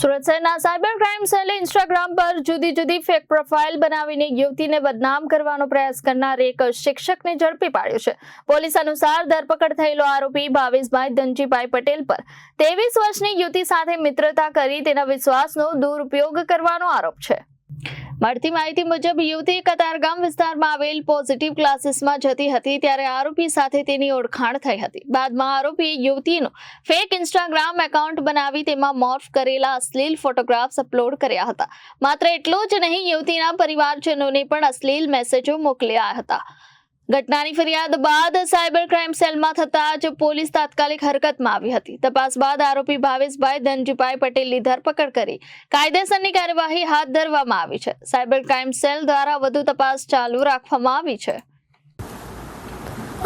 સુરત શહેરના cyber crime સેલે Instagram પર જુદી જુદી ફેક પ્રોફાઇલ બનાવીને યુવતીને બદનામ કરવાનો પ્રયાસ કરનાર એક શિક્ષકને ઝડપી પાડ્યો છે. પોલીસ અનુસાર ધરપકડ થયેલો આરોપી ભાવેશભાઈ ધનજીભાઈ પટેલ પર ત્રેવીસ વર્ષની યુવતી સાથે મિત્રતા કરી તેના વિશ્વાસનો દુરુપયોગ કરવાનો આરોપ છે. મળતી માહિતી મુજબ, યુવતી કતારગામ વિસ્તારમાં આવેલ પોઝિટિવ ક્લાસીસમાં જતી હતી ત્યારે આરોપી સાથે તેની ઓળખાણ થઈ હતી. બાદમાં આરોપી યુવતીનું ફેક ઇન્સ્ટાગ્રામ એકાઉન્ટ બનાવી તેમાં મોર્ફ કરેલા અશ્લીલ ફોટોગ્રાફ્સ અપલોડ કર્યા હતા. માત્ર એટલું જ નહીં, યુવતીના પરિવારજનોને પણ અશ્લીલ મેસેજો મોકલ્યા હતા. ઘટનાની ફરિયાદ બાદ સાયબર ક્રાઇમ સેલમાં થતા જ પોલીસ તાત્કાલિક હરકતમાં આવી હતી. તપાસ બાદ આરોપી ભાવેશભાઈ ધનજીભાઈ પટેલની ધરપકડ કરી કાયદેસરની કાર્યવાહી હાથ ધરવામાં આવી છે. સાયબર ક્રાઇમ સેલ દ્વારા વધુ તપાસ ચાલુ રાખવામાં આવી છે.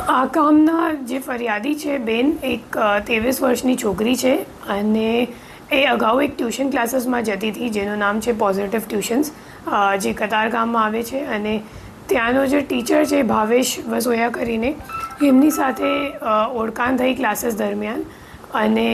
આ કામના જે ફરિયાદી છે, બેન, એક ત્રેવીસ વર્ષની છોકરી છે અને એ અગાઉ એક ટ્યુશન ક્લાસીસમાં જતી હતી, જેનું નામ છે પોઝિટિવ ટ્યુશન્સ જે કતારગામમાં આવે છે અને ત્યાંનો જે ટીચર છે, ભાવેશ વસોયા કરીને, એમની સાથે ઓળખાણ થઈ ક્લાસીસ દરમિયાન. અને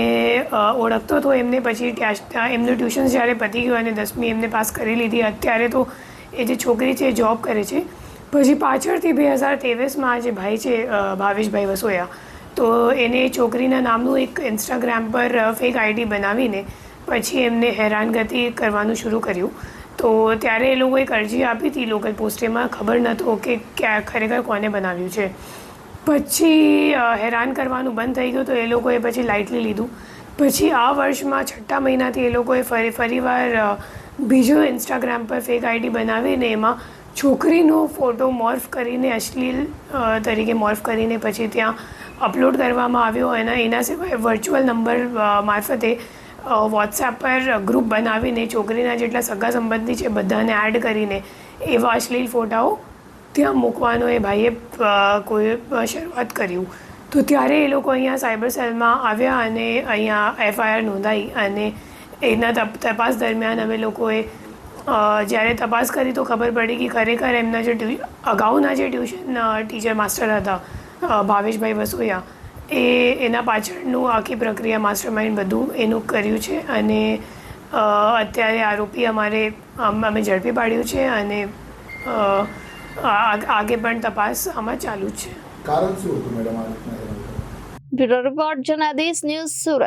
ઓળખતો તો એમને પછી ત્યાં એમનું ટ્યુશન જ્યારે પતી ગયું અને દસમી એમને પાસ કરી લીધી. અત્યારે તો એ જે છોકરી છે, એ જોબ કરે છે. પછી પાછળથી બે હજાર ત્રેવીસમાં જે ભાઈ છે ભાવેશભાઈ વસોયા, તો એને છોકરીના નામનું એક ઇન્સ્ટાગ્રામ પર ફેક આઈડી બનાવીને પછી એમને હેરાનગતિ કરવાનું શરૂ કર્યું. તો ત્યારે એ લોકોએ અરજી આપી હતી, લોકલ પોસ્ટેમાં. ખબર નહોતો કે ક્યાં, ખરેખર કોને બનાવ્યું છે. પછી હેરાન કરવાનું બંધ થઈ ગયું તો એ લોકોએ પછી લાઇટલી લીધું. પછી આ વર્ષમાં છઠ્ઠા મહિનાથી એ લોકોએ ફરી, ફરીવાર બીજો ઇન્સ્ટાગ્રામ પર ફેક આઈડી બનાવીને એમાં છોકરીનો ફોટો મોર્ફ કરીને, અશ્લીલ તરીકે મોર્ફ કરીને પછી ત્યાં અપલોડ કરવામાં આવ્યો. અને એના સિવાય વર્ચ્યુઅલ નંબર મારફતે વોટ્સએપ પર ગ્રુપ બનાવીને છોકરીના જેટલા સગા સંબંધી છે બધાને એડ કરીને એવા અશ્લીલ ફોટાઓ ત્યાં મૂકવાનો એ ભાઈએ કોઈ શરૂઆત કર્યું તો ત્યારે એ લોકો અહીંયા સાયબર સેલમાં આવ્યા અને અહીંયા એફઆઈઆર નોંધાઈ અને એના તપ- તપાસ દરમિયાન અમે લોકોએ જ્યારે તપાસ કરી તો ખબર પડી કે ખરેખર એમના જે અગાઉના જે ટ્યુશન ટીચર માસ્ટર હતા ભાવેશભાઈ વસોયા એ એના પાછળનું આખી પ્રક્રિયા માસ્ટર માઇન્ડ બધું એનું કર્યું છે અને અત્યારે આરોપી અમારે અમ- અમે ઝડપી પાડ્યું છે અને આગે પણ તપાસ આમાં ચાલુ છે કારણ શું હતું madam? Bureau report Janadesh news Surat